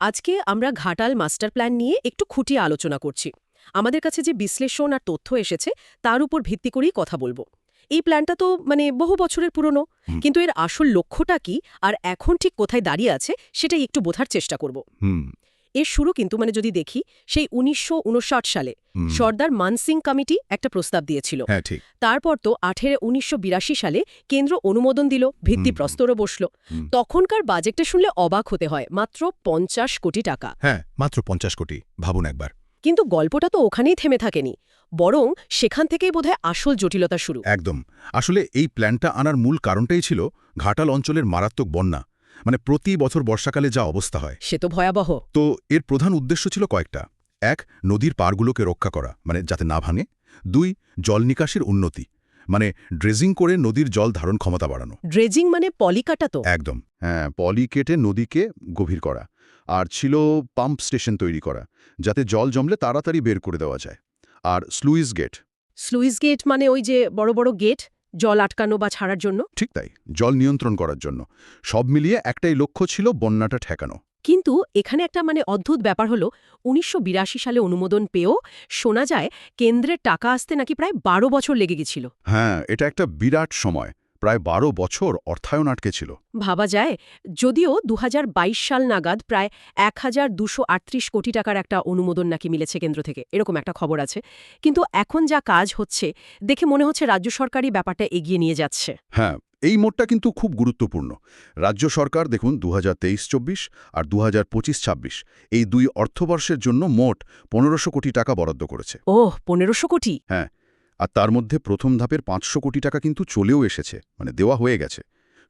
আজকে আমরা Ghatal master plan নিয়ে একটু খুঁটিয়ে আলোচনা করছি। আমাদের কাছে যে বিশ্লেষণ আর তথ্য এসেছে তার উপর ভিত্তি করেই কথা বলব। এই প্ল্যানটা তো মানে বহু বছরের পুরনো কিন্তু এর আসল লক্ষ্যটা কি আর এখন ঠিক কোথায় দাঁড়িয়ে আছে সেটাই একটু বোঝার চেষ্টা করব। এর শুরু কিন্তু মানে যদি দেখি সেই উনিশশো উনষাট সালে সর্দার মানসিং কমিটি একটা প্রস্তাব দিয়েছিল। হ্যাঁ তারপর তো আঠেরো উনিশশো সালে কেন্দ্র অনুমোদন দিল ভিত্তিপ্রস্তরও বসল। তখনকার বাজেটটা শুনলে অবাক হতে হয় মাত্র পঞ্চাশ কোটি টাকা। হ্যাঁ মাত্র পঞ্চাশ কোটি ভাবুন একবার। কিন্তু গল্পটা তো ওখানেই থেমে থাকেনি বরং সেখান থেকেই বোধহয় আসল জটিলতা শুরু। একদম। আসলে এই প্ল্যানটা আনার মূল কারণটাই ছিল ঘাটাল অঞ্চলের মারাত্মক বন্যা। মানে প্রতি বছর বর্ষাকালে যা অবস্থা হয়। সে তো ভয়াবহ। তো এর প্রধান উদ্দেশ্য ছিল কয়েকটা। এক নদীর পাড়গুলোকে রক্ষা করা মানে যাতে না ভাঙে। দুই জল নিকাশির উন্নতি মানে ড্রেজিং করে নদীর জল ধারণ ক্ষমতা বাড়ানো। ড্রেজিং মানে পলিকাটা তো? একদম। হ্যাঁ পলি কেটে নদীকে গভীর করা। আর ছিল পাম্প স্টেশন তৈরি করা যাতে জল জমলে তাড়াতাড়ি বের করে দেওয়া যায়। আর স্লুইস গেট। স্লুইস গেট মানে ওই যে বড় বড় গেট? জল আটকানো বা ছাড়ার জন্য? ঠিক তাই জল নিয়ন্ত্রণ করার জন্য। সব মিলিয়ে একটাই লক্ষ্য ছিল বন্যাটা ঠেকানো। কিন্তু এখানে একটা মানে অদ্ভুত ব্যাপার হলো উনিশশো বিরাশি সালে অনুমোদন পেয়েও শোনা যায় কেন্দ্রের টাকা আসতে নাকি প্রায় বারো বছর লেগে গেছিল। হ্যাঁ এটা একটা বিরাট সময়। প্রায় বারো বছর অর্থায়ন আটকে ছিল। ভাবা যায় যদিও দু হাজার বাইশ সাল নাগাদ প্রায় এক কোটি টাকার একটা অনুমোদন নাকি মিলেছে কেন্দ্র থেকে এরকম একটা খবর আছে। কিন্তু এখন যা কাজ হচ্ছে দেখে মনে হচ্ছে রাজ্য সরকারই ব্যাপারটা এগিয়ে নিয়ে যাচ্ছে। হ্যাঁ এই মোটটা কিন্তু খুব গুরুত্বপূর্ণ। রাজ্য সরকার দেখুন দু হাজার চব্বিশ আর দু হাজার ছাব্বিশ এই দুই অর্থবর্ষের জন্য মোট পনেরোশো কোটি টাকা বরাদ্দ করেছে। ওহ পনেরোশো কোটি? আর তার মধ্যে প্রথম ধাপের পাঁচশো কোটি টাকা কিন্তু চলেও এসেছে মানে দেওয়া হয়ে গেছে।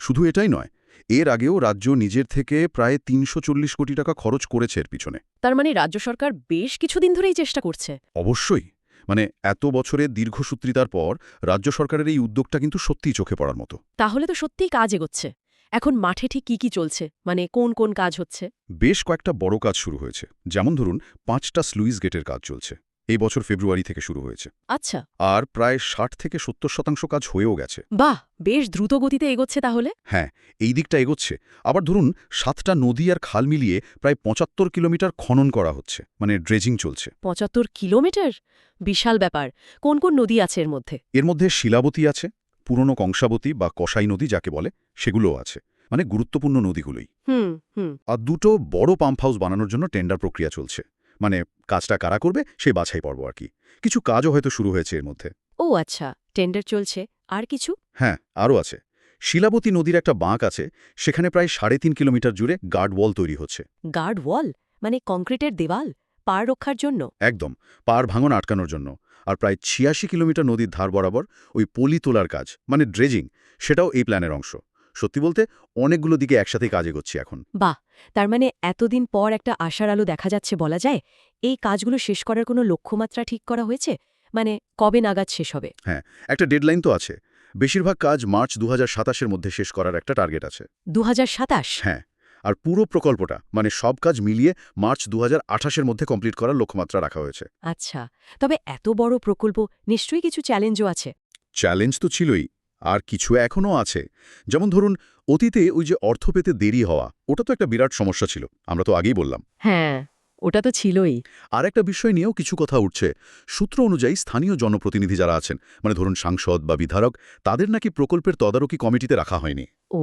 শুধু এটাই নয় এর আগেও রাজ্য নিজের থেকে প্রায় তিনশো চল্লিশ কোটি টাকা খরচ করেছে এর পিছনে। তার মানে রাজ্য সরকার বেশ কিছুদিন ধরেই চেষ্টা করছে। অবশ্যই মানে এত বছরের দীর্ঘসূত্রিতার পর রাজ্য সরকারের এই উদ্যোগটা কিন্তু সত্যিই চোখে পড়ার মতো। তাহলে তো সত্যিই কাজ এগোচ্ছে। এখন মাঠে ঠিক কি কি চলছে? মানে কোন কোন কাজ হচ্ছে? বেশ কয়েকটা বড় কাজ শুরু হয়েছে। যেমন ধরুন পাঁচটা স্লুইস গেটের কাজ চলছে। এই বছর ফেব্রুয়ারি থেকে শুরু হয়েছে। আচ্ছা। আর প্রায় ষাট থেকে সত্তর শতাংশ কাজ হয়েও গেছে। বাহ! বেশ দ্রুত গতিতে এগোচ্ছে তাহলে? হ্যাঁ এই দিকটা এগোচ্ছে। আবার ধরুন সাতটা নদী আর খাল মিলিয়ে প্রায় পঁচাত্তর কিলোমিটার খনন করা হচ্ছে মানে ড্রেজিং চলছে। পঁচাত্তর কিলোমিটার? বিশাল ব্যাপার। কোন কোন নদী আছে এর মধ্যে? এর মধ্যে শিলাবতী আছে পুরনো কংসাবতী বা কসাই নদী যাকে বলে সেগুলোও আছে মানে গুরুত্বপূর্ণ নদীগুলোই। হুম হুম। আর দুটো বড় পাম্প হাউস বানানোর জন্য টেন্ডার প্রক্রিয়া চলছে। মানে কাজটা কারা করবে সেই বাছাই পর্ব আর কি। কিছু কাজও হয়তো শুরু হয়েছে এর মধ্যে। ও আচ্ছা টেন্ডার চলছে। আর কিছু? হ্যাঁ আরও আছে। শিলাবতী নদীর একটা বাঁক আছে সেখানে প্রায় সাড়ে তিন কিলোমিটার জুড়ে গার্ড ওয়াল তৈরি হচ্ছে। Guard wall? মানে কংক্রিটের দেওয়াল? পার রক্ষার জন্য? একদম পার ভাঙন আটকানোর জন্য। আর প্রায় ছিয়াশি কিলোমিটার নদীর ধার বরাবর ওই পলি তোলার কাজ মানে ড্রেজিং সেটাও এই প্ল্যানের অংশ। সত্যি বলতে অনেকগুলো দিকে একসাথে কাজ এগোচ্ছি এখন। বাহ! তার মানে এতদিন পর একটা আশার আলো দেখা যাচ্ছে বলা যায়? এই কাজগুলো শেষ করার কোনো লক্ষ্যমাত্রা ঠিক করা হয়েছে? মানে কবে নাগাদ শেষ হবে? হ্যাঁ একটা ডেডলাইন তো আছে। বেশিরভাগ কাজ মার্চ দু হাজার মধ্যে শেষ করার একটা টার্গেট আছে। দুহাজার সাতাশ? হ্যাঁ আর পুরো প্রকল্পটা মানে সব কাজ মিলিয়ে মার্চ দু হাজার মধ্যে কমপ্লিট করার লক্ষ্যমাত্রা রাখা হয়েছে। আচ্ছা তবে এত বড় প্রকল্প নিশ্চয়ই কিছু চ্যালেঞ্জও আছে। চ্যালেঞ্জ তো ছিলই আর কিছু এখনও আছে। যেমন ধরুন অতীতে ওই যে অর্থ পেতে দেরি হওয়া ওটা তো একটা বিরাট সমস্যা ছিল আমরা তো আগেই বললাম। হ্যাঁ ওটা তো ছিলই। আর একটা বিষয় নিয়েও কিছু কথা উঠছে। সূত্র অনুযায়ী স্থানীয় জনপ্রতিনিধি যারা আছেন মানে ধরুন সাংসদ বা বিধারক তাদের নাকি প্রকল্পের তদারকি কমিটিতে রাখা হয়নি। ও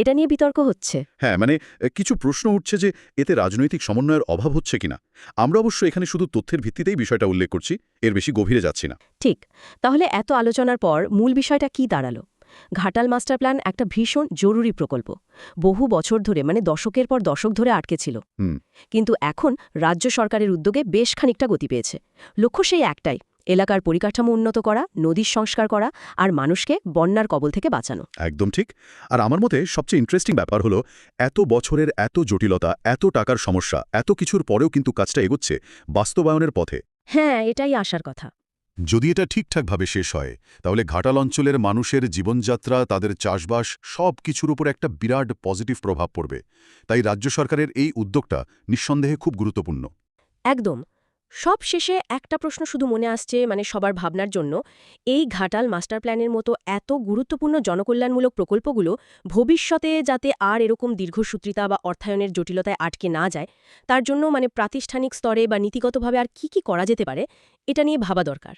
এটা নিয়ে বিতর্ক হচ্ছে। হ্যাঁ মানে কিছু প্রশ্ন উঠছে যে এতে রাজনৈতিক সমন্বয়ের অভাব হচ্ছে কিনা। আমরা অবশ্য এখানে শুধু তথ্যের ভিত্তিতেই বিষয়টা উল্লেখ করছি এর বেশি গভীরে যাচ্ছি না। ঠিক তাহলে এত আলোচনার পর মূল বিষয়টা কি দাঁড়াল? ঘাটাল মাস্টার প্ল্যান একটা ভীষণ জরুরি প্রকল্প। বহু বছর ধরে মানে দশকের পর দশক ধরে আটকে ছিল। কিন্তু এখন রাজ্য সরকারের উদ্যোগে বেশ খানিকটা গতি পেয়েছে। লক্ষ্য সেই একটাই এলাকার পরিকাঠামো উন্নত করা নদীর সংস্কার করা আর মানুষকে বন্যার কবল থেকে বাঁচানো। একদম ঠিক। আর আমার মতে সবচেয়ে ইন্টারেস্টিং ব্যাপার হলো এত বছরের এত জটিলতা এত টাকার সমস্যা এত কিছুর পরেও কিন্তু কাজটা এগোচ্ছে বাস্তবায়নের পথে। হ্যাঁ এটাই আসার কথা। যদি এটা ঠিকঠাকভাবে শেষ হয় তাহলে ঘাটাল অঞ্চলের মানুষের জীবনযাত্রা তাদের চাষবাস সব কিছুর উপর একটা বিরাট পজিটিভ প্রভাব পড়বে। তাই রাজ্য সরকারের এই উদ্যোগটা নিঃসন্দেহে খুব গুরুত্বপূর্ণ। একদম। সব শেষে একটা প্রশ্ন শুধু মনে আসছে মানে সবার ভাবনার জন্য। এই ঘাটাল মাস্টার প্ল্যানের মতো এত গুরুত্বপূর্ণ জনকল্যাণমূলক প্রকল্পগুলো ভবিষ্যতে যাতে আর এরকম দীর্ঘসূত্রিতা বা অর্থায়নের জটিলতায় আটকে না যায়, তার জন্য মানে প্রাতিষ্ঠানিক স্তরে বা নীতিগতভাবে আর কি কি করা যেতে পারে, এটা নিয়ে ভাবা দরকার।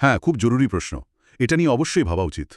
হ্যাঁ খুব জরুরি প্রশ্ন। এটা নিয়ে অবশ্যই ভাবা উচিত।